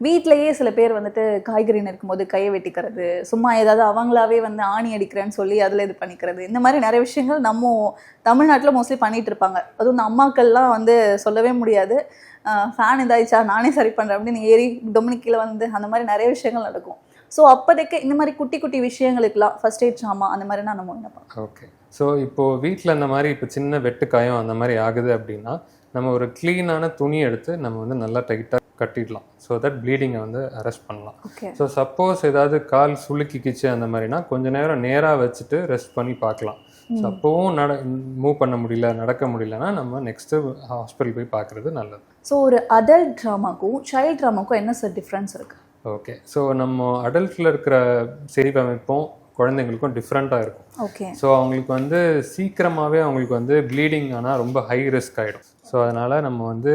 வீட்டிலையே சில பேர் வந்துட்டு காய்கறி நறுக்கும்போது கையை வெட்டிக்கிறது சும்மா ஏதாவது அவங்களாவே வந்து ஆணி அடிக்கிறேன்னு சொல்லி அதில் இது பண்ணிக்கிறது. இந்த மாதிரி நிறைய விஷயங்கள் நம்ம தமிழ்நாட்டில் மோஸ்ட்லி பண்ணிட்டு இருப்பாங்க. அதுவும் இந்த அம்மாக்கள்லாம் வந்து சொல்லவே முடியாது. ஃபேன் இதாயிடுச்சா நானே சரி பண்ணுறேன் அப்படின்னு ஏறி டொமினிக்கில் கீழே வந்து அந்த மாதிரி நிறைய விஷயங்கள் நடக்கும். ஸோ அப்போதைக்கு இந்த மாதிரி குட்டி குட்டி விஷயங்களுக்குலாம் ஃபர்ஸ்ட் எய்ட் சாமான் அந்த மாதிரினா நம்ம என்ன ஓகே ஸோ இப்போது வீட்டில் அந்த மாதிரி இப்போ சின்ன வெட்டுக்காயம் அந்த மாதிரி ஆகுது அப்படின்னா நம்ம ஒரு க்ளீனான துணி எடுத்து நம்ம வந்து நல்லா டைட்டாக கட்டிடலாம். ஸோ தட் ப்ளீடிங்கை வந்து அரெஸ்ட் பண்ணலாம். ஸோ சப்போஸ் ஏதாவது கால் சுளுக்கிக்கிச்சு அந்த மாதிரினா கொஞ்ச நேரம் நேராக வச்சுட்டு ரெஸ்ட் பண்ணி பார்க்கலாம். ஸோ அப்போவும் நட மூவ் பண்ண முடியல நடக்க முடியலன்னா நம்ம நெக்ஸ்ட்டு ஹாஸ்பிட்டல் போய் பார்க்குறது நல்லது. ஸோ ஒரு அதல்ட் ட்ராமாக்கும் சைல்ட் ட்ராமாக்கும் என்ன சார் டிஃப்ரென்ஸ் இருக்கு? ஓகே ஸோ நம்ம அடல்ட்டில் இருக்கிற செரிவமைப்பும் குழந்தைங்களுக்கும் டிஃப்ரெண்ட்டாக இருக்கும். ஓகே ஸோ அவங்களுக்கு வந்து சீக்கிரமாகவே அவங்களுக்கு வந்து ப்ளீடிங் ஆனால் ரொம்ப ஹை ரிஸ்க் ஆகிடும் ஸோ அதனால் நம்ம வந்து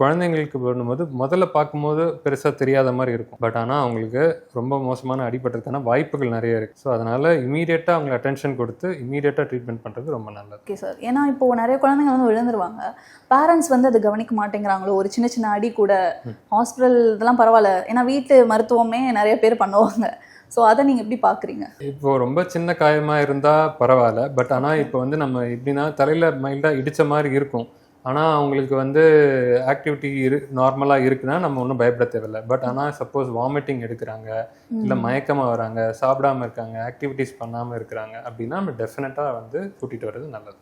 குழந்தைங்களுக்கு பண்ணும்போது முதல்ல பார்க்கும்போது பெருசாக தெரியாத மாதிரி இருக்கும். பட் ஆனால் அவங்களுக்கு ரொம்ப மோசமான அடிபட்டதுக்கான வாய்ப்புகள் நிறைய இருக்குது ஸோ அதனால் இமீடியட்டாக அவங்களுக்கு அட்டென்ஷன் கொடுத்து இமீடியட்டாக ட்ரீட்மெண்ட் பண்ணுறது ரொம்ப நல்லது. ஓகே சார் ஏன்னா இப்போ நிறைய குழந்தைங்க வந்து விழுந்துருவாங்க. பேரண்ட்ஸ் வந்து அதை கவனிக்க மாட்டேங்கிறாங்களோ? ஒரு சின்ன சின்ன அடி கூட ஹாஸ்பிட்டல் இதெல்லாம் பரவாயில்ல. ஏன்னா வீட்டு மருத்துவமே நிறைய பேர் பண்ணுவாங்க. ஸோ அதை நீங்கள் எப்படி பார்க்குறீங்க இப்போ ரொம்ப சின்ன காயமாக இருந்தால் பரவாயில்ல. பட் ஆனால் இப்போ வந்து நம்ம எப்படின்னா தலையில் மைல்டாக இடித்த மாதிரி இருக்கும். ஆனால் அவங்களுக்கு வந்து ஆக்டிவிட்டி இரு நார்மலாக இருக்குன்னா நம்ம ஒன்றும் பயப்பட தேவையில்ல. பட் ஆனால் சப்போஸ் வாமிட்டிங் எடுக்கிறாங்க இல்லை மயக்கமாக வராங்க சாப்பிடாம இருக்காங்க ஆக்டிவிட்டீஸ் பண்ணாமல் இருக்கிறாங்க அப்படின்னா நம்ம டெஃபினட்டாக வந்து கூட்டிகிட்டு வர்றது நல்லது.